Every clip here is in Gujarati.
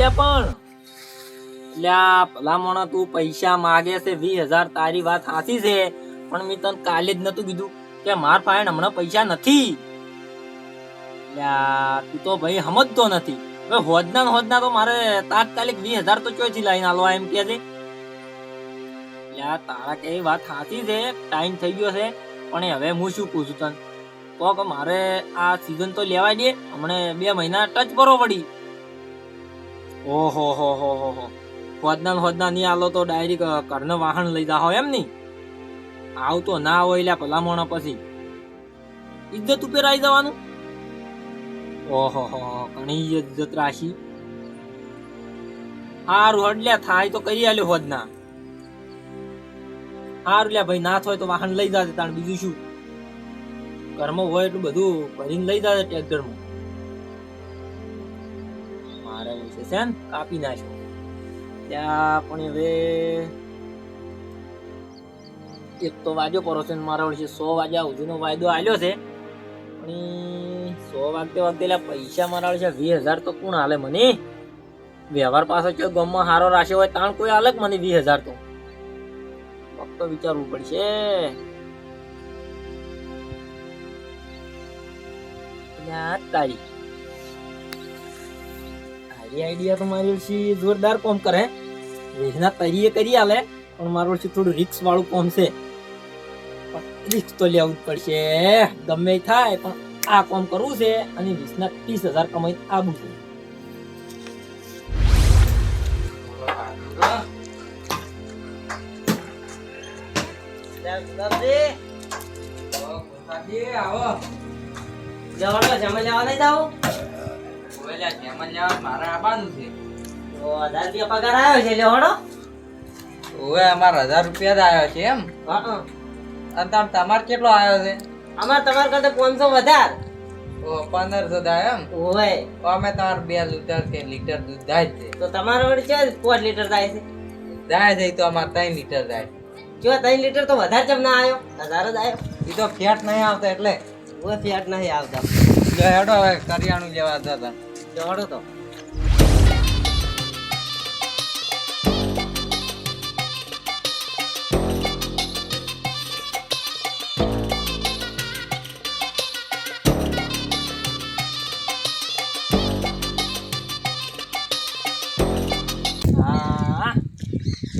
લ્યા પણ. લ્યા ભલામણ તું પૈસા માગે છે, વીસ હજાર તારી વાત સાચી છે, પણ મેં તને કાલે જ નતું કીધું કે માર પાસે હમણાં પૈસા નથી. લ્યા તું તો ભાઈ સમજતો નથી. હવે હોદના હોદના તો મારે તાત્કાલિક વીસ હજાર તો ચોથી લાઈન આલવા એમ કે છે? લ્યા તારા કેવી વાત સાચી છે, ટાઈમ થઈ ગયો છે, પણ હવે હું શું પૂછું તને? તો કે મારે આ સીઝન તો લેવાય દે, હમણે બે મહિના ટચ કરો પડી ઓહો, હો હો હો હો. હોદના હોદના નહીં આલો તો ડાયરી કર્ણ વાહન લઈ જાઓ એમ નહીં આવું તો ના હોય લ્યા ભલામણ પછી. ઇજ્જત ઉપર આવી જવાનું? ઓહો, હો ઘણી ઇજ્જત રાશી હારું, હડલ્યા, થાય તો કરી આલ્યો હોદના હારું, લ્યા ભાઈ ના થાય તો વાહન લઈ જાજે, તાણ બીજું શું? કર્મ હોય એટલું બધું ભરીને લઈ જાજે ટ્રેક્ટરમાં. મારે છે ને કાપી નાખ્યો. ત્યાં પણ હવે એક તો વાગ્યો પરો છે મારા વર્ષે સો વાગ્યા સુધીનો વાયદો આવ્યો છે. પણ સો વાગતે વાગતે એટલે પૈસા મારા છે વીસ હજાર તો કોણ હાલે મને? વ્યવહાર પાસે કયો ગમમાં સારો રાખ્યો હોય તાણ કોઈ હાલે મને વીસ હજાર તો? ફક્ત વિચારવું પડશે. તારી. આરી આઈડિયા તો મારી ઓછી જોરદાર કોમ કરે. વેચના તરીએ કરી આલે પણ મારું ઓછી થોડું રિક્સ વાળું કોમ છે. રિક્સ તો લેવું જ પડશે. ગમે થાય પણ આ કોમ કરવું છે અને વીસના ત્રીસ હજાર કમાઈ આવું છે. જવાનો જમા જવા નહીં જાવ મારે આવવાનું છે. તો હજાર રૂપિયા પગાર આવ્યો છે લેવાનો ઓવે અમારે હજાર રૂપિયા જ આવ્યો છે એમ. અને તમાર તમારે કેટલો આવ્યો છે? અમાર તમારા કરતા પાંચસો વધાર. ઓ પંદરસો જ એમ? તો અમે તમારે બે લીટર કે લીટર દૂધ થાય છે. તો તમારો વડે છે પાંચ લીટર થાય છે? જાય છે તો અમારે ત્રણ લીટર થાય જો ત્રણ લીટર તો વધારે ચમ ના આવ્યો. હજાર જ આવ્યો. એ તો ફેટ નહીં આવતા એટલે. ઓય ફેટ નહીં આવતા. હેડો હવે કરિયાણું લેવા જતા. જોડો તો.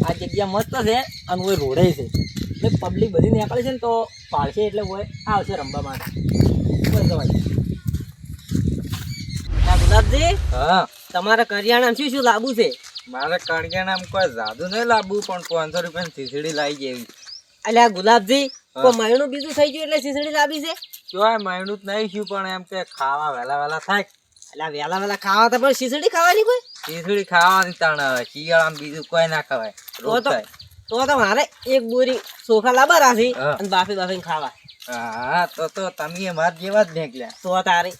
આ જગ્યા મસ્ત છે અને કોઈ રોડે છે. એટલે પબ્લિક બધી નીકળે છે ને તો પાડશે એટલે કોઈ આવશે રમવા માટે. બસ આ હા. તમારે કરિયાણા શું શું લાવવું છે? મારે કરિયાણામાં કોઈ જાદુ નહીં લાવવું પણ પાંચસો રૂપિયાની ખીચડી લાવી જેવી અલ્યા ગુલાબજી કોઈ મહિનું બીજું થઈ ગયું એટલે ખીચડી લાવી છે? જોય મહિનું જ નહીં થયું પણ એમ કે ખાવા વહેલા વહેલા થાય. એટલે વહેલા વેલા ખાવા તો પણ ખીચડી ખાવાની કોઈ? ખીચડી ખાવાની તાણ હવે શિયાળામાં બીજું કોઈ ના ખવાય. તો તો તો તો મારે એક બોરી ચોખા લાવવા રાખી અને બાફી બાફીને ખાવા. હા તો તો તમે મારા જેવા જ નીકળ્યા. તો તારે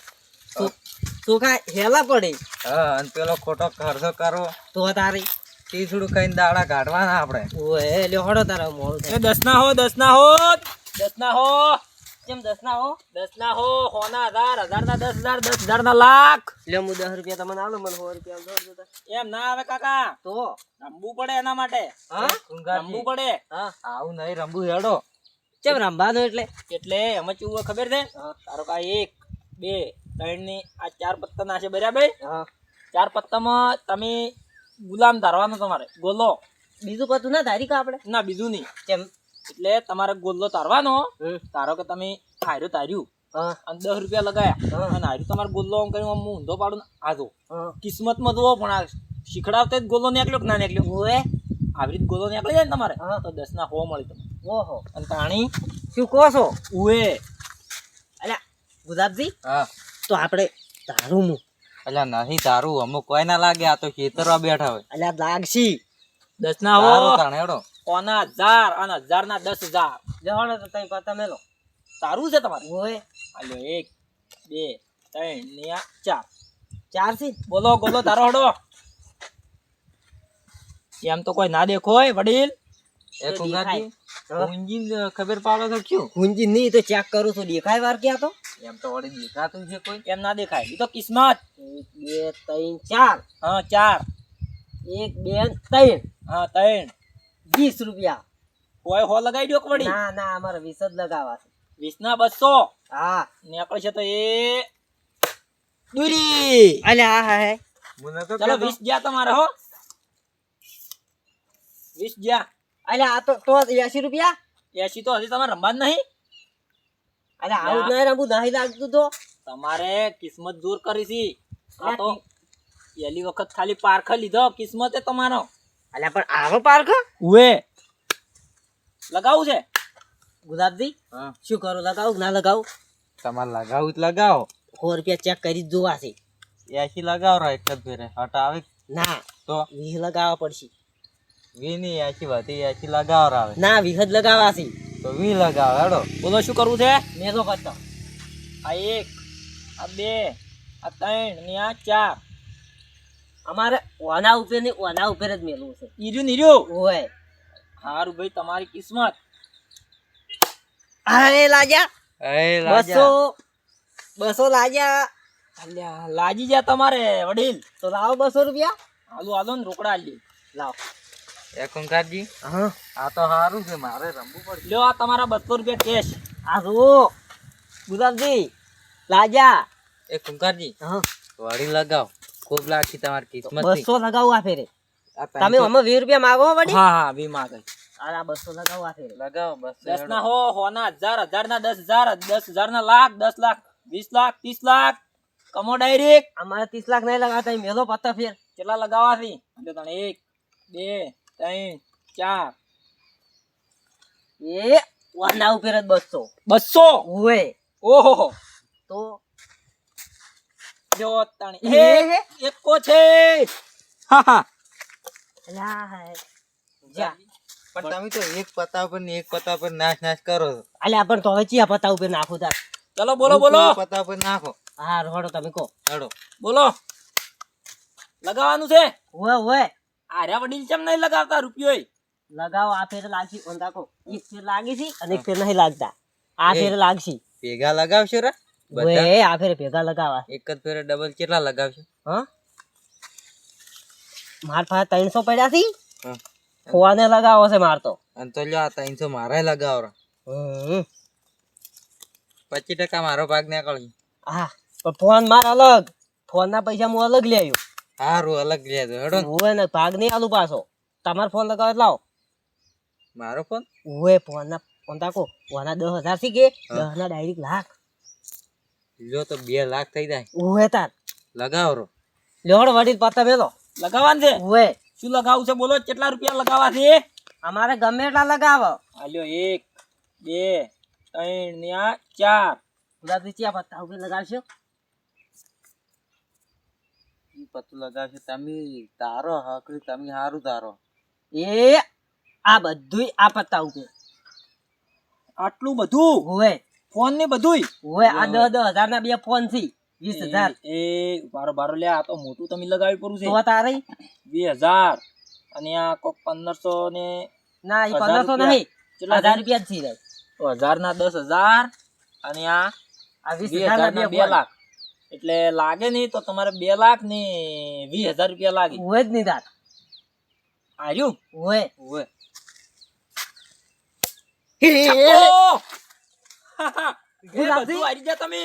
ચોખા હેલા પડે? હા અને પેલો ખોટો ખર્ચો કરવો તો તારી. ટીસડું કઈ દાડા કાઢવાના આપણે. ઓએ લ્યો હડો તારા મોડું થાય દસ ના હો દસ ના હો દસ ના હો. કેમ દસ ના હો? દસ ના હો હોના હજાર હજાર ના દસ હજાર દસ હજાર ના લાખ. લ્યો હું દસ રૂપિયા તમને આલો મને સો રૂપિયા એમ ના આવે કાકા. તો? રમવું પડે એના માટે. હા? રમવું પડે. હા. આવું નહીં રમવું હેડો. કેમ રમવાનું એટલે? એટલે એમાં કેવું ખબર છે? તારો કા એક બે ત્રણ આ ચાર પત્તા ના છે બરાબર? ચાર પત્તામાં તમે ગુલામ ધારવાનો તમારે. ગોલો. બીજું પત્તું ના ધારી કા આપણે? ના બીજું નહીં. કેમ? એટલે તમારે ગોલ્લો તારવાનો ધારો કે તમે હાર્યું તાર્યું અને દસ રૂપિયા લગાયા. અને હાર્યું તમારે ગોલ્લો આમ કહ્યું આમ ઊંધો પાડું આજો કિસ્મતમાં જુઓ પણ આ શીખડાવતે જ ગોલ્લો નીકળ્યો કે ના નીકળ્યો? હોય આવી રીતે ગોલ્લો નીકળી જાય ને તમારે તો દસ ના હો મળી તમને. ઓહો. અને તાણી શું કહો છો? ઉએ અલ્યા ગુલાબજી? હા. તો આપણે તારું મું અલ્યા નહીં તારું અમુક કોઈ ના લાગે? આ તો ખેતરવા બેઠા હોય. અલ્યા લાગશી. દસ ના હો. તાણ હેડો. કોના હજાર અને હજાર ના દસ હજાર. જવાનો તો તઈ પાતા મેલો. તારું છે તમારે? ઓય. અલ્યો એક બે ત્રણ ને ચાર. ચારથી બોલો બોલો તારો હડો એમ તો કોઈ ના દેખો હોય વડીલ. એ કુંગાજી. ખબર પાડો તો ક્યું? ઊંજી નહીં તો ચેક કરું છું. દેખાય વાર ક્યાં તો? એમ તો વળી દેખાતું છે કોઈ એમ ના દેખાય. એ તો કિસ્મત. એક બે ત્રણ ચાર. હા ચાર. એક બે ત્રણ. હા ત્રણ. વીસ રૂપિયા. કોઈ હો લગાવી દો વળી? ના ના અમારે વીસ જ લગાવવા છે. વીસ ના બસો. હા. નીકળે છે તો એ દૂરી. અલ્યા હા હા. મને તો ચલો વીસ જ્યાં તમારે હો. વીસ જ્યાં અલ્યા આ તો તો એસી રૂપિયા? એસી તો હજી તમારે રમવા જ નહીં. અલ્યા આવું નહીં રમવું નહીં લાગતું તો. તમારે કિસ્મત દૂર કરી છી આ તો પહેલી વખત ખાલી પારખ લીધો કિસ્મત એ તમારો. અલ્યા પણ આવો પાર્ક ઉએ લગાવું છે? ગુલાબજી હા. શું કરું લગાવું ના લગાવું? તમારે લગાવું લગાવો. સો રૂપિયા ચેક કરી જોવા છે. એસી લગાવો રો એક જ ફેરે. હટ આવે ના તો? વીસ લગાવવા પડશે. વી નહીં એસી વધી એસી લગાવો આવે ના વીસ જ લગાવવા છે. તો વી લગાવ હેડો. બોલો શું કરવું છે? મેધો કરતો. આ એક આ બે આ ત્રણ ને આ ચાર. અમારે ઓના ઉપર ને ઓના ઉપર જ મેલવું છે. ઈર્યું નીર્યું હોય હારું ભાઈ તમારી કિસ્મત. અરે લાજા એ બસો બસો લાજા અલ્યા લાજી જા તમારે વડીલ. તો લાવો બસો રૂપિયા. હાલો હાલો ને રોકડા આલી લાવો. એ હા. આ તો સારું છે મારે રમવું પડશે. લ્યો આ તમારા બસો રૂપિયા કેશ આ જુઓ. ગુલાબજી લાજા. એ કુંકારજી હા. વળી લગાવ. ખૂબ લાગી તમારી કિસ્મત બસો લગાવું આ ફેરે. તમે અમે વીસ રૂપિયા માગો વડી? હા હા વી માગે. આ બસો લગાવું આ ફેરે. લગાવો બસ. દસ ના હો હો ના હજાર હજાર ના દસ હજાર દસ હજાર ના લાખ દસ લાખ વીસ લાખ ત્રીસ લાખ. કમો ડાયરેક્ટ અમારે ત્રીસ લાખ નહીં લગાવતા મેલો પત્તા ફેર. કેટલા લગાવવા છે એટલે તને એક બે ત્રણ ચાર. એ ઓના ઉપર જ બસો. બસો? હોય ઓહો તો? જો તણ. એ એકો છે. હા હા. લા હે. જા. પણ તમે તો એક પતા પર ને એક પતા પર નાશ નાશ કરો અલ્યા પણ તો હવે ચિયા પત્તા ઉપર નાખું તાર. ચલો બોલો બોલો. પતા પત્તા પર નાખો. હા રોડો તમે કહો. રોડો બોલો. લગાવવાનું છે. હોય ઓય આર્યા વડીલ ચમ નહીં લગાવતા રૂપિયો લગાવો આ ફેર લાગશે ઓંધા કહો એક ફેર લાગી છે અને એક ફેર નહીં લાગતા. આ ફેર લાગશે. ભેગા લગાવશો રે? બધા? આ ફેર ભેગા લગાવા. એક જ ફેર ડબલ કેટલા લગાવશો? હા? માર પાસે ત્રણસો પડ્યા છે. ખોવાને લગાવો છે માર તો. અને તો લ્યો આ ત્રણસો મારે લગાવો રે. પચીસ ટકા મારો ભાગ નીકળી હા પણ ફોન માર અલગ. ફોન ના પૈસા હું અલગ લઈ આવ્યો. સારું અલગ લે તો. હેડો ને. ને ભાગ નહીં આલું પાછો. તમારો ફોન લગાવ લાવો મારો ફોન? ઉવે ફોન ના ફોન તાકો વાના દસ હજારથી કે દસ ના ડાયરેક્ટ લાખ. લ્યો તો બે લાખ થઈ જાય. ઉવે તાર. લગાવો રો લ્યોડ વડીલ પત્તા મેલો લગાવવાનું છે? ઓય શું લગાવું છે બોલો? કેટલા રૂપિયા લગાવવા છે અમારે ગમે એટલા લગાવો. હાલ્યો એક બે ત્રણ ને આ ચાર. ગુલાબી ચિયા પત્તા ઊભી લગાવશો? ઈ પતું લગાવશો તમે તારો હકડી તમે સારું તારો એ આ બધું આ પત્તા ઉપર. આટલું બધું? હોય ફોન ને બધું હોય આ દસ દસ હજાર ના બે ફોનથી વીસ હજાર. એ બારો બારો લે આ તો મોટું તમે લગાવી પડું છે. તો તારે? વીસ હજાર. અને આ કોક પંદરસો ને ના એ પંદરસો નહીં કેટલા હજાર રૂપિયા જ થઈ જાય હજાર ના દસ હજાર અને આ વીસ હજાર ના બે બે લાખ. એટલે લાગે નહીં તો તમારે બે લાખ ને વીસ હજાર રૂપિયા લાગે. હોય જ નહીં તાર. આર્યું? હોય હોય એ ગુલાબજી? બધું હારી જા તમે.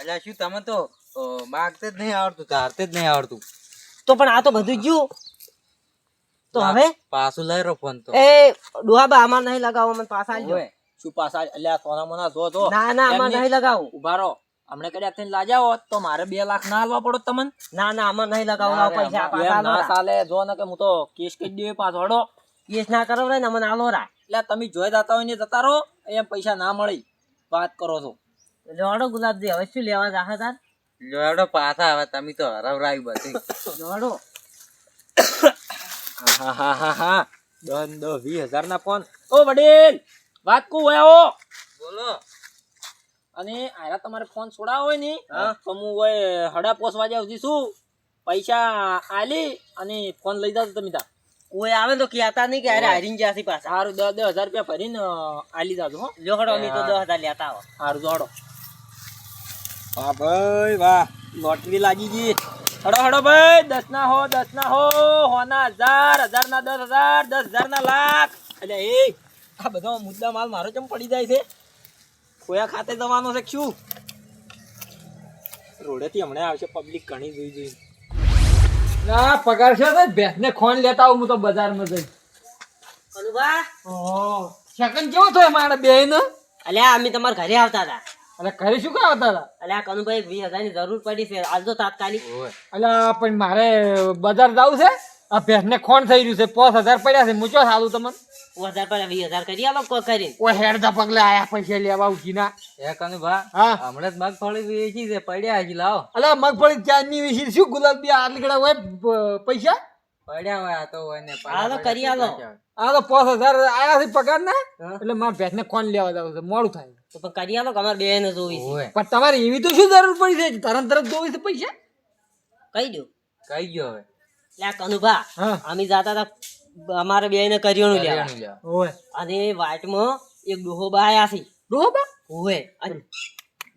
અલ્યા શું તમે તો અ, માગતે આવડતું તારતે જ નહીં આવડતું. તો પણ આ તો બધું જ્યું તો હવે? પાછું લઈ રહ્યો ફોન તો. એ ડોહાબા આમાં નહીં લગાવો મને પાછા આલજો. ઓવે શું પાછા અલ્યા સોના મોના જો જો. ના ના આમાં નહીં લગાવો. ઊભા હમણે કદાચ થઈને લાજા હોત તો મારે બે લાખ ના હાલવા પડો તમને. ના ના આમાં નહીં લગાવું પૈસા પાછા ના ચાલે જો ને કે હું તો કેસ કરી દઉં પાછો હડો. કેસ ના કરો રે ને મને આલો રા. એટલે તમે જોઈ જતા હોય ને જતા રહો એમ પૈસા ના મળી. વાત કરો છો. જોડો ગુલાબજી હવે શું લેવા જાહે તાર? જોડો પાછા હવે તમે તો હરાવરાયું બધી. જોડો હા હા હા હા. દસ દસ વીસ હજાર ના ફોન. ઓ વડીલ વાત કુ હોય બોલો. અને આયા તમારે ફોન છોડાવો હોય ને તો હું હોય હડા પોસવા જાવ છું. શું પૈસા આલી અને ફોન લઈ જાવ તમે તાર કોઈ આવે તો કહેતા નહીં કે અરે હારીને જ્યાંથી પાછા. સારું દસ દસ હજાર રૂપિયા ભરીને આલી જાજો હો. જોડો અમે તો દસ હજાર લેતા આવો. સારું જોડો વાહ ભાઈ વાહ. લોટરી લાગી ગઈ. હડો હડો ભાઈ દસ ના હો દસ ના હો હોના હજાર હજાર ના દસ હજાર દસ હજાર ના લાખ. એટલે એ આ બધો મુદ્દા માલ મારો ચમ પડી જાય છે? કોયા ખાતે જવાનો છે શું રોડેથી હમણાં આવશે પબ્લિક ઘણી જોઈ જોઈ ના પગાર છે તો ભેંસને ખોન લેતા આવું હું તો બજારમાં જઈ કનુભા સેકન્ડ કેવો થયો મારા બે ને અલ્યા અમે તમારા ઘરે આવતા હતા. એટલે ઘરે શું કામ હતા હતા? અલ્યા કનુભાઈ વીસ હજારની જરૂર પડી છે આવજો તાત્કાલિક. અલા પણ મારે બજાર જવું છે? આ ભેંસને ખોણ થઈ રહ્યું છે પાંચ હજાર પડ્યા છે મૂચો સારું તમને? હજાર પર વીસ હજાર કરી કો કોઈ ઓ કોઈ હેડતા પગલે આયા પૈસા લેવા ઉઠીના એ કનુભા હા. હમણાં જ મગફળી વેચી છે પડ્યા હજી લાવો. અલા મગફળી ચાંદની વેચી શું ગુલાબી આટલી ગળા હોય પૈસા? પડ્યા હોય આ તો હોય ને આ તો કરી આલો. આ તો પાંચ હજાર આયા છે પગાર ના? એટલે મારા ભેંસ ને કોણ લેવા જાવ છે? મોડું થાય. તો પણ કરી આલો કે બે બેન જોવી છે. પણ તમારે એવી તો શું જરૂર પડી છે? તરત તરત જોવી છે પૈસા? કહી દો કહી ગયો હવે? લે કનુભા હા. અમે જાતા હતા અમારે બે ને કરિયાણું લેવા. હોય અને વાટમાં એક ડોહો બાયા છે ડોહો બા? હોય અને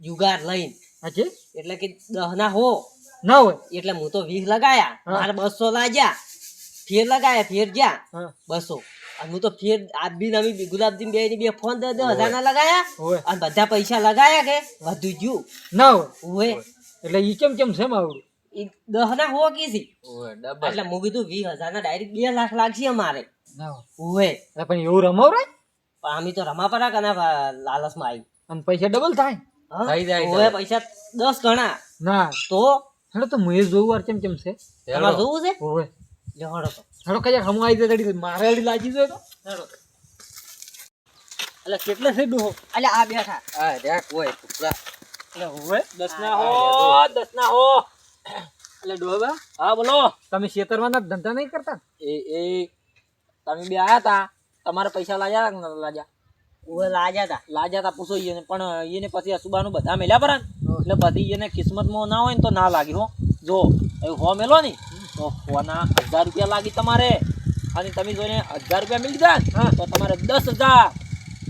જુગાર લઈને. હજી? એટલે કે દહ ના હો. ના હોય. એટલે હું તો વીસ લગાયા. મારે બસો લાગ્યા. ફેર લગાયા ફેર જ્યાં હા. બસો. અને હું તો ફેર આબી નવી ગુલાબજી બે બે ફોન દસ હજાર ના લગાયા. અને બધા પૈસા લગાયા કે વધુ જ્યું ના હોય. એટલે ઈ કેમ કેમ છે મારું? દહ ના હો કીધી એટલે હું કીધું વીસ હજાર ના ડાયરેક્ટ બે લાખ લાગશે અમારે. એટલે પણ એવું રમાવ રે? પણ અમે તો રમા પરા કના લાલચમાં આવી. અને પૈસા ડબલ થાય? થઈ જાય હોવે પૈસા દસ ગણા. ના. તો? હેડો તો મુએ જોવું વાર કેમ કેમ છે? તમારે જોવું છે? હોય લેવાડો તો. હેડો કયા હમ આવી જાય તડી. મારે અડી લાગી જાય તો. હેડો. એટલે કેટલે છે ડોહો એટલે આ બેઠા. હા દેખ હોય ટુકડા. એટલે હોય દસ ના હો દસ ના હો. એટલે ડોબા હા બોલો. તમે ખેતરમાં ધંધા નહીં કરતા એ એ તમે બે આયા તા તમારે પૈસા લાજ્યા તા લાગ્યા ઓવે લાગ્યા તા. લાજ્યા તા પૂછો એને પણ એને પછી અસુબાનું બધા મેલ્યા પરા એટલે બધી એને કિસ્મતમાં ના હોય ને તો ના લાગી હો. જો એવું હો મેલો ને તો હોના હજાર રૂપિયા લાગી તમારે. અને તમે જોઈને હજાર રૂપિયા મેળવી દીધા તો તમારે દસ હજાર.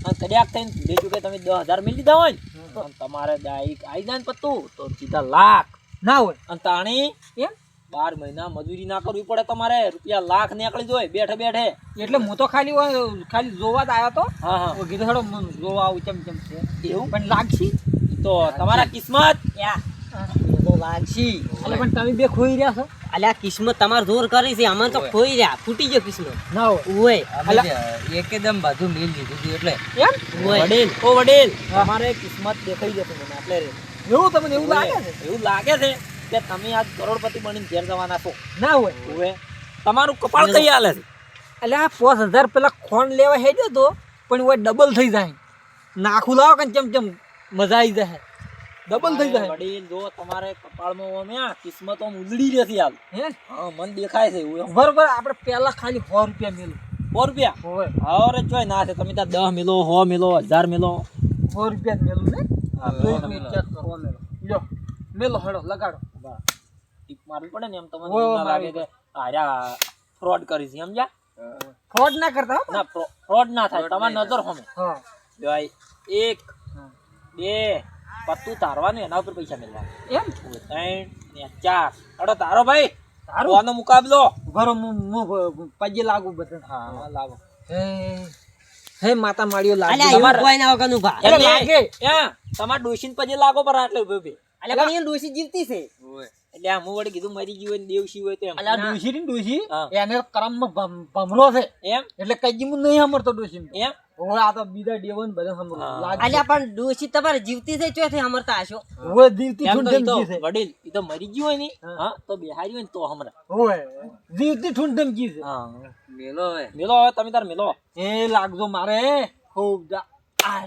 અને કદાચ થઈને બીજું કે તમે દસ હજાર મેળવી દીધા હોય ને તો તમારે આવી જાય ને પત્તું તો સીધા લાખ. ના હોય. અને તાણી એમ? બાર મહિના મજૂરી ના કરવી પડે તમારે. રૂપિયા લાખ નીકળી જોય બેઠે બેઠે. એટલે હું તો ખાલી ખાલી જોવા જ આવ્યો તો. હા હા. કીધું થોડો જોવા આવું કેમ કેમ છે. એવું? પણ લાગશી? તો તમારા કિસ્મત. લાગશી. એટલે પણ તમે બે ખોઈ રહ્યા છો? અલ્યા કિસ્મત તમારે જોર કરી છે. અમે તો ખોઈ રહ્યા. ફૂટી ગયો કિસ્મત. ના હોય. એકદમ બધું મિલ લીધું એટલે. એમ? વડીલ. ઓ વડીલ. તમારે કિસ્મત દેખાઈ જશે મને એટલે રે. એવું તમને એવું લાગે છે? એવું લાગે છે કે તમે આજ કરોડપતિ બનીને ઘેર જવાના છો. ના હોય. હવે તમારું કપાળ કઈ હાલે છે? એટલે આ પાંચ હજાર પેલા ખોણ લેવા હેડ્યો તો પણ હવે ડબલ થઈ જાય. નાખું લાવો કે ચમ ચમ મજા આવી જાય. ડબલ થઈ જાય. વડીલ જો તમારે કપાળમાં ઓમ કિસ્મતો ઉલડી રહેતી હાલ. હે? હા મન દેખાય છે બરોબર આપણે પેલા ખાલી સો રૂપિયા મેલું. સો રૂપિયા? હોય. હવે જોઈ ના છે તમે ત્યાં દહ મિલો સો મિલો હજાર મિલો. સો રૂપિયા જ મેલું ને? લ્યો મેલો હળો લગાડો. ટીપ મારવી પડે ને એમ તમને હોય, એવું ના લાગે કે આર્યા ફ્રોડ કરી છે સમજ્યા? ફ્રોડ ના કરતા ના ફ્રોડ ના થાય તમારી નજર હોમે. ભાઈ એક બે પત્તું તારવાનું એના ઉપર પૈસા મેળવા એમ? ત્રણ ને ચાર. અડો તારો ભાઈ. તારું? તારો મુકાબલો. બરો હું પગે લાગુ બધા. હા લાગો હે. હે માતા માળીઓ લાગે તમાર તમારે- કોઈ ના વગરનું ભા એટલે લાગે. લાગે તમાર ડોશીન પછી લાગો પર આટલે ઉભે ઉભે એટલે પણ એ ડોશી જીવતી છે. હોય એટલે કીધું મરી ગયું હોય દેવશી હોય તો એમ. ડોશી ની ડોશી? હા. એને કરમમાં ભમરો છે. એમ? એટલે કઈ જીમું નહીં સમરતો ડોશી એમ? હવે આ તો બીજા ડેવન બધા સમરો અલ્યા પણ ડોશી તમારે જીવતી છે ચોથી અમરતા હશો. હવે જીવતી એમ તો ઈ ઠુંઠમ છે. વડીલ ઈ તો મરી ગયું હોય ને હા. તો બેહારી હોય ને તો હમણાં. હવે જીવતી ઠુંઠમ છે. હા. મેલો હવે. મેલો હવે તમે તાર મેલો. એ લાગજો મારે. ખૂબ જા- આ.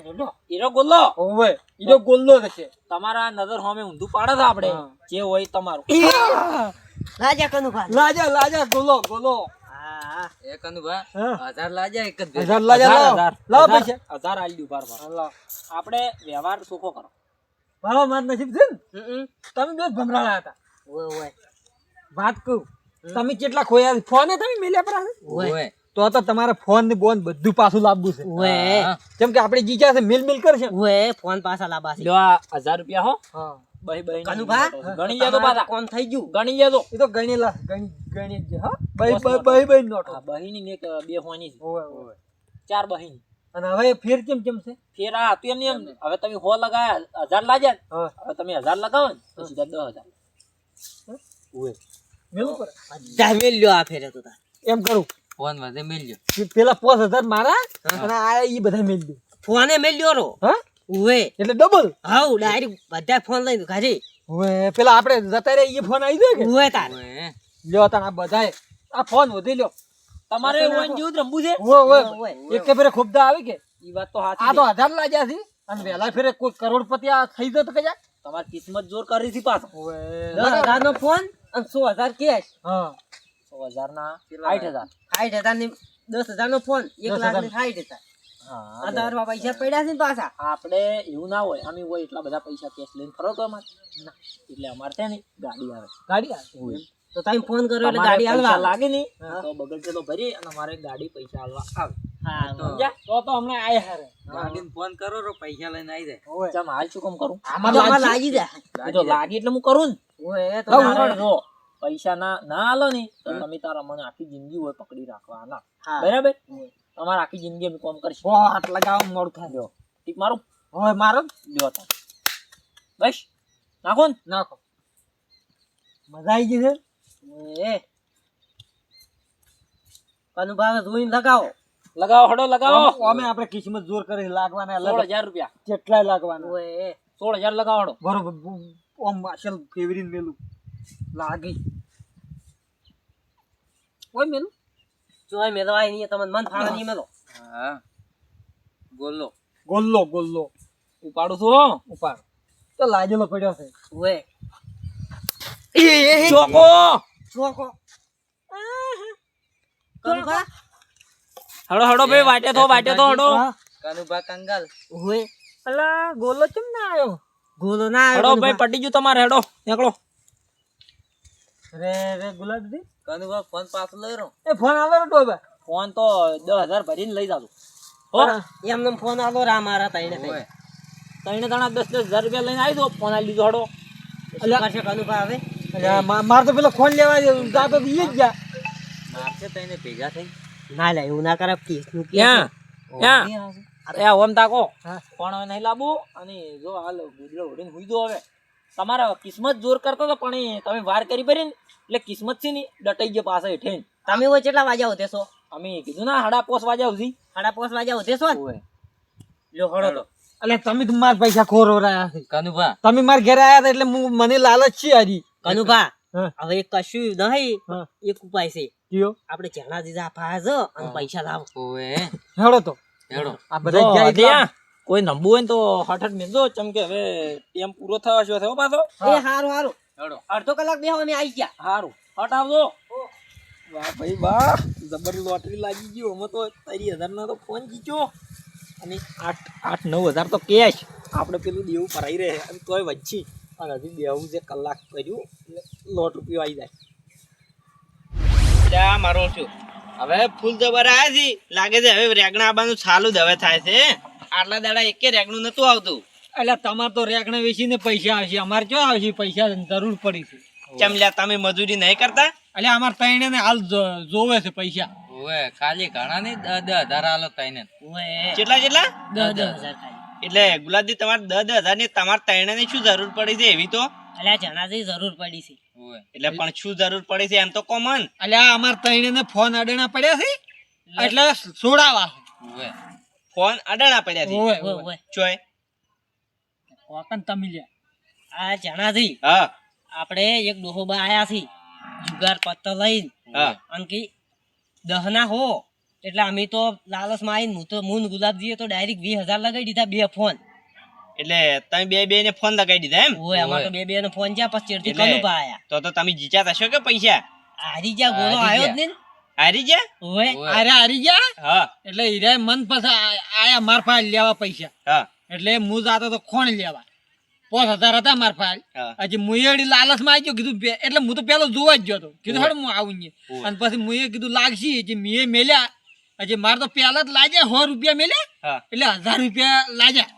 ઈરો ગોલ્લો. હવે ઈનો ગોલ્લો થશે. તમારા નજર હોમે ઊંધું પાડે છે આપણે. જે હોય તમારું. લાજા કનુભા લાજા લાજા ગોલો ગોલો. હા. એ કનુભા હજાર લાજા એક જ હજાર લાજા હજાર, લાવો. હજાર. લાવો હજાર, પૈસા. હજાર આલી દઉં બાર બાર. આપણે વ્યવહાર સુખો કરો. મારો માર નસીબ છે ને? તમે બે ભમરાળા હતા. ઓય ઓય વાત કહું તમે કેટલા ખોયા ફોન તમે મેલ્યા પર ઓય તો તો તમારે ફોન ને બોન બધું પાછું લાવવું છે. ઓએ જેમ કેમ કે આપણે જીજા છે મિલ મિલ કરશે. ઓએ ફોન પાછા લાંબા છે. લ્યો આ હજાર રૂપિયા હો. હા. બહી બહી કનુભા ગણી જતો પાછા. કોણ થઈ ગયું? ગણી જતો એ તો ગણેલા ગણી ગણી જ હા. બઈ બઈ બઈ નોટો. આ બહીની ને એક બે હોની છે. ઓએ ઓએ ચાર બહીની. અને હવે ફેર કેમ કેમ છે ફેર આ હતું એમ હવે તમે હો લગાયા હજાર લાગ્યા હવે તમે હજાર લગાવો ને તો સીધા દસ હજાર. મેલું પર બધા મેલ્યો આ ફેરે તો એમ કરું. ફોન વધે મેલ્યો. પેલા પોસ હજાર મારા અને આ ઈ બધા મેલ્યો. ફોને મેલ્યો રો. હા? ઓએ એટલે ડબલ હાઉ ડાયરેક્ટ બધા ફોન લઈને ઘરે હવે પેલા આપણે જતા રે ઈ ફોન આવી ગયો કે? ઓએ તાર. લ્યો તાર આ બધાય આ ફોન વધી લ્યો. તમારે એવું જેવું રમવું છે? ઓય ઓય ઓય, એક કે ફેરે ખોબદા આવે કે? ઈ વાત તો આ તો હજાર લાગ્યા છે. અને વેલા ફેરે કોઈ કરોડપતિ આ થઈ જતો કે જા? તમારી કિસ્મત જોર કરી હતી પાછો. દસ હજાર નો ફોન અને સો હજાર કેશ હા. સો હજાર ના હજાર. સાઠ હજારની દસ હજાર નો ફોન. એક લાખની સાઠ હજાર હા પૈસા પડ્યા છે પાછા. આપણે એવું ના હોય અમે હોય એટલા બધા પૈસા કેશ લઈને ફરો તો અમારે. ના. એટલે અમારે છે ને ગાડી આવે. ગાડી આવે. તો તમે ફોન કર્યો એટલે ગાડી હાલવા લાગે નહીં તો બગલ તો ભરી અને અમારે ગાડી પૈસા હાલવા આવે. તો તો હમણાં આય હારે. ગાડીને ફોન કરો રો પૈસા લઈને આવી જાય. ઓય ચમ હાલ શું કામ કરું? આમાં તો લાગી જાય. તો લાગી એટલે હું કરું ને. તો જો. પૈસા ના ના આલો ને તો તમે તારા મને આખી જિંદગી હોય પકડી રાખવાના. બરાબર? તમારે આખી જિંદગી અમે કોમ કરશું. હો હાથ લગાવવા મોડ ખાજો લ્યો મારું. હોય મારો? જ લ્યો તાર. બસ. નાખો ને. નાખો. મજા આવી ગઈ છે? એ કનુભાવે જોઈને લગાવો. લગાવો હડો લગાવો. અમે આપણે કિસ્મત જોર કરી લાગવાના સોળ હજાર રૂપિયા. કેટલાય લાગવાના. હોય સોળ હજાર લગાવો હડો. બરોબર. ઓમ અસલ ફેવરીને મેલું. લાગી. ઓય મેલું? જોય મેલવાય નહીં તમને મન ફાવે નહીં મેલો. હા. ગોલ્લો. ગોલ્લો ગોલ્લો. ઉપાડું છું હો. ઉપાડ. તો લાજેલો પડ્યો છે. ઓએ ચોકો. ચોકો. કનુભા? હડો હડો ભાઈ વાટે તો વાટે તો હડો કનુભા કંગાલ. ઓએ અલા ગોલ્લો કેમ ના આવ્યો ગોલો ના હડો ભાઈ પટી ગયું તમારે હડો નીકળો. રે રે ગુલાબજી કાનુભા ફોન પાછો લઈ રહ્યો. એ ફોન આલો રે ટોબા ફોન તો દસ હજાર ભરીને લઈ જાજો. હો? એમને ફોન આલો રા મારા તઈને તઈ ઓય. તણા દસ દસ હજાર રૂપિયા લઈને આવી દો ફોન આવી લીધો હડો. કરશે કનુભા આવે મારે તો પેલો ફોન લેવા જાતો તો ઈ જ જા. મારશે તઈને ભેગા થઈ ના લે એવું ના કરે કેસનું હા અરે ઓમ તાકો. પણ હવે નહીં લાબુ. અને જો હાલ ગુજરો ઉડીને હુઈ દો હવે. તમારે કિસ્મત જોર કરતો તો પણ તમે વાર કરી ભરીને એટલે કિસ્મત છે ને ડટાઈ ગયો પાસે હેઠે. તમે હોય કેટલા વાગ્યા હોતે છો? અમે કીધું ના હડા પોસ વાગ્યા સુધી. સાડા પોસ વાગ્યા હોતે છો? લ્યો હળો તો. એટલે તમે તો મારા પૈસા ખોરો રહ્યા છે. કાનુભા. તમે મારા ઘરે આયા હતા એટલે હું મને લાલચ છે હજી કનુભા હવે એક કશું નહીં એક ઉપાય છે. કયો? આપણે ચણા દીધા ફાજ અને પૈસા લાવો. ઓએ હેડો તો. હેડો. આ બધા ગયા ત્યાં કોઈ નંબુ હોય ને તો હઠ મેળજો ચમ કે હવે ટેમ પૂરો થયો છે થયો પાછો. એ હારું હારું. હેડો અડધો કલાક બે અમે આવી ગયા. સારું હટ આવજો. વાહ ભાઈ વાહ. જબર લોટરી લાગી ગયો. અમે તો તરી હજાર ના તો ફોન જીત્યો. અને આઠ આઠ નવ હજાર તો કેશ. આપણે પેલું દેવું ભરાઈ રહે. અને તોય વચ્ચે. અને હજી બેવું જે કલાક કર્યું એટલે લોટ રૂપિયો આવી જાય. ત્યાં મારો છું. હવે ફૂલ જબર આવ્યા છે. લાગે છે હવે રેગણા આવવાનું ચાલુ જ હવે થાય છે આટલા દાડા એકે રેગણું નતું આવતું. એટલે તમારે તો રેકણે વેચીને પૈસા આવશે. અમારે ક્યાં આવશે પૈસા? જરૂર પડી છે. ચમલ્યા તમે મજૂરી નહીં કરતા? એટલે અમારે તઈને ને હાલ જોવે છે પૈસા. ઓએ ખાલી ઘણા નહીં? દસ દસ હજાર હાલો તઈને કેટલા કેટલા? દસ દસ હજાર એટલે ગુલાબજી તમારે દસ દસ હજારની તમારે તૈણે ની શું જરૂર પડી છે એવી તો? અલ્યા ચણા જેવી જરૂર પડી છે. એટલે પણ શું જરૂર પડી છે એમ તો કોમન એટલે આ અમારે તઈને ને ફોન અડેણા પડ્યા છે. એટલે સોડાવા ફોન અડાણા પડ્યા છે. ઓએ ઓએ ચોય. વાકન તમે આ ચણાથી હા. આપણે એક ડોહોબા આયા છી જુગાર પત્તો લઈને. હા. અને કે દહના હો એટલે અમે તો લાલચમાં આવીને હું તો મૂન ગુલાબજીએ તો ડાયરેક્ટ વીસ હજાર લગાવી દીધા બે ફોન. એટલે તમે બે બે ને ફોન લગાવી દીધા એમ? ઓય અમારે તો બે બે ને ફોન જ્યાં પછી ચેડતી કનુભા આયા. તો તો તમે જીત્યા થશો કે પૈસા? હારી જા ગોળો આવ્યો જ. નહીં ને. હારી ગયા? ઓય. અરે હારી ગયા? હા. એટલે હીરા મન પાસે આયા માર પાસે લેવા પૈસા. હા. એટલે હું જાતો તો કોણ લેવા. પાંચ હજાર હતા મારા પાસે હા. હજી મુયેડી લાલચમાં આવી ગયો કીધું એટલે હું તો પેલો જોવા જ ગયો હતો. કીધું હેડ હું આવું અને પછી મુએ કીધું લાગશે હજી મેં મેલ્યા. હજી મારે તો પેલા જ લાગ્યા સો રૂપિયા મેલ્યા. એટલે હજાર રૂપિયા લાગ્યા.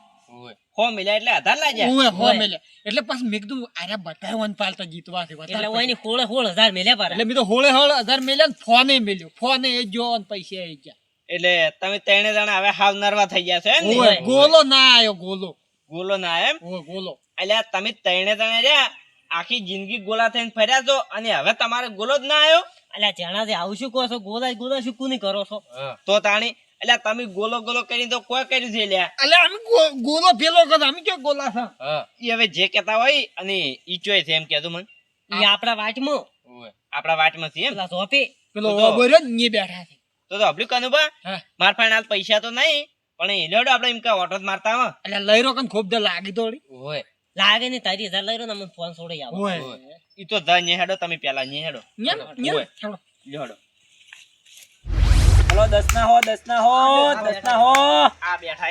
હો મિલ્યા એટલે આધાર લાગ્યા? હો મેલ્યા. એટલે પછી મેં કીધું અરે બધા વન પાલતા જીતવા છે એટલે સોળે સોળ હજાર મેલ્યા પારા એટલે મેં તો હોળે હોળ હજાર મેલ્યા ને ફોને મેલ્યો. ફોને એ જો પૈસા એ ગયા. એટલે તમે ત્રણે જણા હવે હાવ નરવા થઈ ગયા છો એમ ને? ગોલો ના આયો ગોલો. ગોલો ના એમ? ગોલો. એટલે તમે ત્રણે જણા રહ્યા આખી જિંદગી ગોલા થઈને ફર્યા છો અને હવે તમારે ગોલો જ ના આવ્યો એટલે જણા આવું શું કહો છો? ગોલા ગોલા શું કુની કરો છો? તો તાણી એટલે તમે ગોલો ગોલો કરી તો કોઈ કર્યું છે લ્યા એટલે અમે ગોલો ભેલો કરતા અમે ક્યાં ગોલા છે એ હવે જે કેતા હોય અને ઈ ચોય છે એમ કેતો મને. એ આપડા વાટમાં. આપડા વાટમાં છે એમ? પેલો ઓબર્યો ને બેઠા છે. તો તો અબલું કનુભા માર પાસે હાલ પૈસા તો નહીં પણ એ આપણે એમ કે ઓટો મારતા આવો એટલે લઈ રો કન ખૂબ લાગી તોડી લાગે ને તારી હજાર લઈ રો ને અમને ફોન છોડી આવો. ઓય. ઈ તો ધ nye તમે પેલા nye હેડો. ન્યા, ન્યા, ઓય. ચાલો. હલો દસ ના હો દસ ના હો. દસ ના હો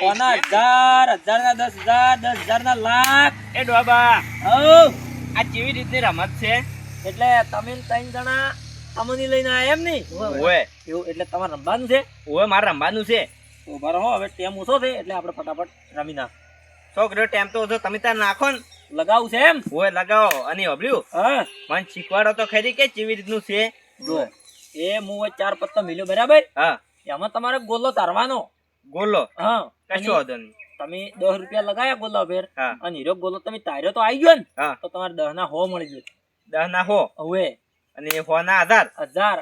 કોના હજાર હજાર ના દસ હજાર દસ હજાર ના લાખ. એ ડોબા આ કેવી રીતની રમત છે? એટલે તમે ત્રણ જણા અમની લઈને આયા એમ નહીં? ઓએ એવું એટલે તમારે રમવાનું છે? ઓએ મારે રમવાનું છે. બરો હો હવે ટેમ ઓછો છે એટલે આપણે ફટાફટ રમી નાખ છોકરો ટેમ તો ઓછો તમે ત્યાં નાખો ને. લગાવું છે એમ? ઓએ લગાવો અને હબળ્યું હા. મને શીખવાડો તો ખરી કે કેવી રીતનું છે? જો એ હું ચાર પત્તો મિલ્યો બરાબર? હા. એમાં તમારે ગોલો તારવાનો. ગોલો? હા. કશો વાંધો નહીં. તમે દસ રૂપિયા લગાયા ગોલા ફેર અને હીરો ગોલો તમે તાર્યો તો આવી ગયો ને. તો તમારે દસ ના હો મળી જશે દસ ના હો? હવે અને હોના ના આધાર. હજાર.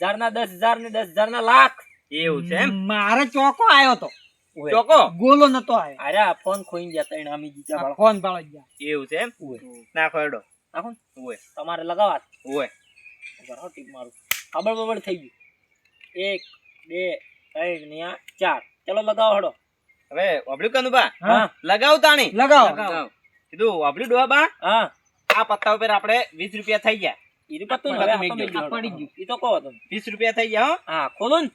હજાર ના દસ હજાર ને દસ હજાર ના લાખ. એવું છે એમ? મારે ચોકો આવ્યો તો. ચોકો? ગોલો નતો આવ્યો અરે ફોન ખોઈ ગયા ત્રણ આમી જીતા ફોન પાડો ગયા. એવું છે એમ. નાખો હેડો. નાખો ઓય. તમારે લગાવા ઓય. બરાબર ટીપ મારું. ખબર બબર થઈ ગયું. એક બે ત્રણ ને આ ચાર. ચલો લગાવો હડો. હવે અબલ્યું કનુબા હા. લગાવ તાણી. લગાવો. કીધું અબલ્યું ડોબા હા. આ પત્તા ઉપર આપણે વીસ રૂપિયા થઈ ગયા. તો કહો તમે વીસ રૂપિયા થઈ ગયા હા. ખોલો ને.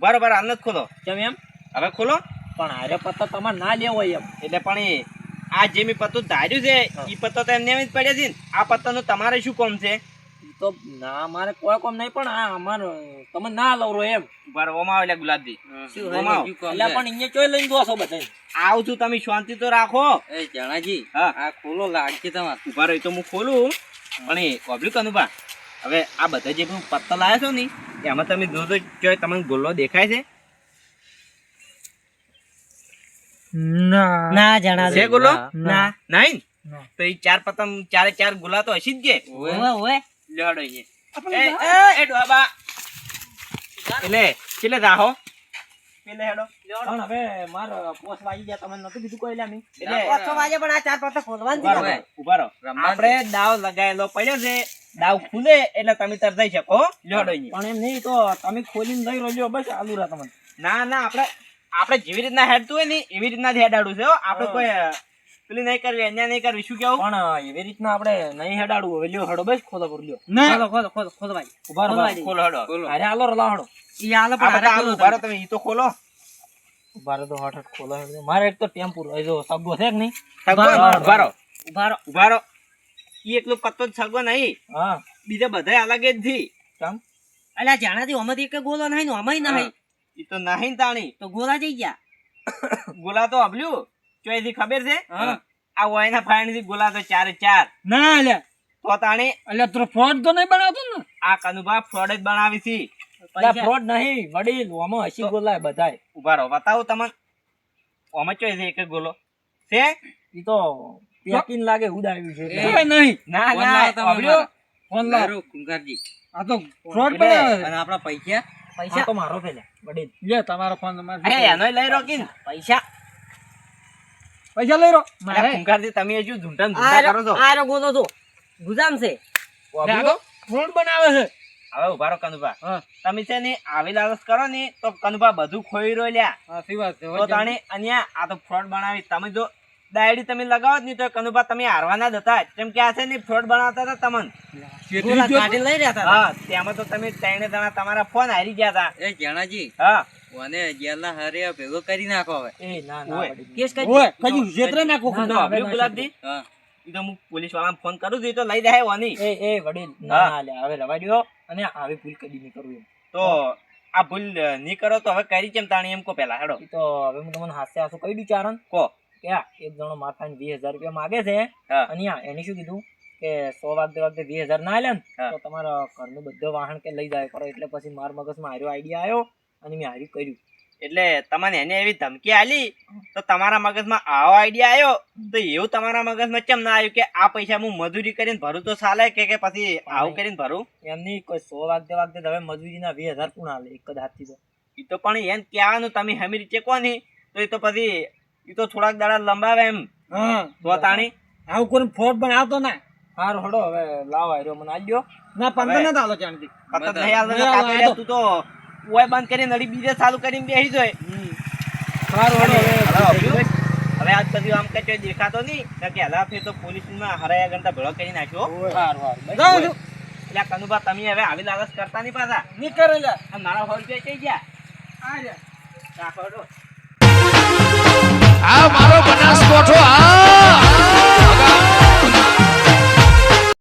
બરોબર હાલ જ ખોલો. કેમ એમ? હવે ખોલો. પણ હારે પત્તા તમારે ના લેવો હોય એમ. એટલે પણ એ આ જે મેં પત્તું ધાર્યું છે એ પત્તો તો એમને એમ જ પડ્યા છે ને. આ પત્તાનું તમારે શું કોમ છે? ઈ તો ના મારે કોઈ કોમ નહીં પણ આ અમારે તમે ના લવરો એમ. બરાબર ઓમાં એટલે ગુલાબજી. ઓમાં. એટલે પણ અહીંયા ચોય લઈને દોસો બધા. આવું છું તમે શાંતિ તો રાખો. એ જણાજી હા. આ ખોલો લાગશે તમારે. ઊભા તો હું ખોલું. પણ એ ઓબ્લિક કનુભા હવે આ બધા જે પણ પત્તા લાવ્યા છો ને એમાં તમે જો તો ચોય તમને ગોલ્લો દેખાય છે? ના. ના જણા છે ગોલ્લો ના. નહીં? તો એ ચાર પતંગ ચારે ચાર ગોલા તો હશી જ કે. ઓય. ઓય. લડો એ એ એ ડોબા એટલે કેટલે રાહો. પેલે હેડો. પણ હવે માર પોસ વાગી ગયા તમને નતું કીધું કોઈ લ્યા એટલે પાંચસો વાગે પણ આ ચાર પત્તા ખોલવાની છે. ઊભા રહો. આપણે દાવ લગાયેલો પડ્યો છે. દાવ ખુલે એટલે તમે તર જઈ શકો લેડો પણ એમ નહીં તો તમે ખોલીને લઈ રહ્યો બસ આલુ રા તમને. ના ના આપણે આપણે જેવી રીતના હેડતું હોય ને એવી રીતના જ હેડાડું છે. આપણે કોઈ પેલી નહીં કરવી અન્યાય નહીં કરવી. શું કેવું? પણ એવી રીતના આપણે નહીં હેડાડવું હવે લ્યો હડો બસ ખોલો પર લ્યો. ના ખોલો ખોલો ખોલો ખોલો ભાઈ. ઊભા રહો ખોલો હડો. અરે હાલો રલા હડો ઈ આલો પણ અરે હારે ખોલો ઊભા રહો તમે ઈ તો ખોલો. ઊભા રહો તો હટ હઠ ખોલો હડો. મારે એક તો ટેમ્પુ એ જો સગો છે કે નહીં? સગો ઊભા રહો ઊભા રહો. ઊભા રહો. ઈ એકલો પત્તો જ સગવો નહીં. હા. બીજા બધા અલગ જ થી કેમ? અલ્યા જાણાથી ઓમાંથી એક ગોલો નહીં ને ઓમાંય નહીં ઈ તો નહીં તાણી. તો ગોલા જઈ ગયા. ગોલા તો અબલ્યું ચોયથી ખબર છે. આ વાયના ફાયણથી ગોલા તો ચારે ચાર. ના અલ્યા તો તાણે અલ્યા તો ફ્રોડ તો નહીં બનાવતો ને? આ કનુભા ફ્રોડ જ બનાવી છે. પૈસા ફ્રોડ નહીં વડીલ ઓમાં હસી બોલાય બધાય. ઊભા રહો બતાવો તમને. ઓમાં ચોઈ છે એક જ ગોલો. છે? એ તો પેકિંગ લાગે ઉડાવ્યું છે. નહીં. ના ના ફોન લાવ. લારો કુંકારજી આ તો ફ્રોડ બનાવે. અને આપણા પૈસા? પૈસા? તો મારો પેલા વડીલ. લે તમારો ફોન તમારો. અરે એનો લઈ રોકીન. પૈસા પૈસા લઈ રો મારે ખૂંખારજી તમે હજુ ઝૂંટા ને ઝૂંટા કરો છો. આ રો ગોલો તો. ગુજામ છે? ફ્રોડ બનાવે છે. હવે ઊભા રહો કનુભા. તમે છે ને આવી લાલચ કરો ને તો કનુભા બધું ખોઈ રહ્યો લ્યા. સાચી વાત છે તો તાણે અહીંયા આ તો ફ્રોડ બનાવી. તમે જો ડાયરી તમે લગાવો નહીં તો કનુભા તમે હારવાના જ હતા. કેમ કે આ છે ને ફ્રોડ બનાવતા હતા તમને. લઈ રહ્યા હતા. હા તેમાં તો તમે ત્રણે જણા તમારા ફોન હારી ગયા હતા. એ જણાજી હા. ઓને જેલના હરે ભેગો કરી નાખો હવે. એ ના ના કેસ કરી ઓય કજી જેત્ર નાખો ના, ના, હવે હવે ગુલાબજી. હા. તો હું પોલીસ વાળાને ફોન કરું છું તો લઈ જાય ઓની. એ એ વડીલ. ના ના લે હવે રવા દો અને આવી ભૂલ કદી નહીં કરું એમ. તો આ ભૂલ નહીં કરો તો હવે કરી કેમ તાણી એમ કો પેલા હેડો. તો હવે હું તમને હાસ્ય હાસું કહી દઉં ચારણ. કો કે એક જણો માથાને વીસ હજાર રૂપિયા માગે છે. અને આ એને શું કીધું? કે સો વાગતે વાગતે વીસ હજાર ના ને હા. તો તમારા ઘરનું બધું વાહન કે લઈ જાય કરો. એટલે પછી માર મગજમાં હાર્યો આઈડિયા આવ્યો. અને મેં હાર્યું કર્યું. એટલે તમને એને એવી ધમકી આલી તો તમારા મગજમાં આવો આઈડિયા આવ્યો તો એવું તમારા મગજમાં કેમ ના આવ્યું કે આ પૈસા હું મજૂરી કરીને ભરું તો ચાલે કે કે પછી આવું કરીને ભરું? એમની કોઈ સો વાગતે વાગતે હવે મજૂરીના વીસ હજાર કોણ હાલે એક જ હાથથી તો? એ તો પણ એમ કહેવાનું તમે હમી રીતે કોની તો એ તો પછી એ તો થોડાક દાડા લંબાવે એમ. તો તાણી આવું કોઈ ફ્રોડ બનાવતો ના. હારું હડો હવે લાવ આવ્યો મને આલ્યો. ના પંદર ના ચાલો ચાણથી પંદર નહીં આવતો આવતો. તું તો. ઓય બંધ કરીને નળી બીજે ચાલુ કરીને બેસી જોઈએ હારું હવે. હવે આજ બધું આમ કઈ દેખાતો નહીં. તો કે હલા ફેર તો પોલીસમાં હરાયા ઘંટા ભેળો કરી નાખ્યો. એટલે કનુભા તમે હવે આવી લાલચ કરતા નહીં પાછા. નહીં કરેલા મારા હોલ પે કઈ ગયા? આ મારો બનાસકોઠો આ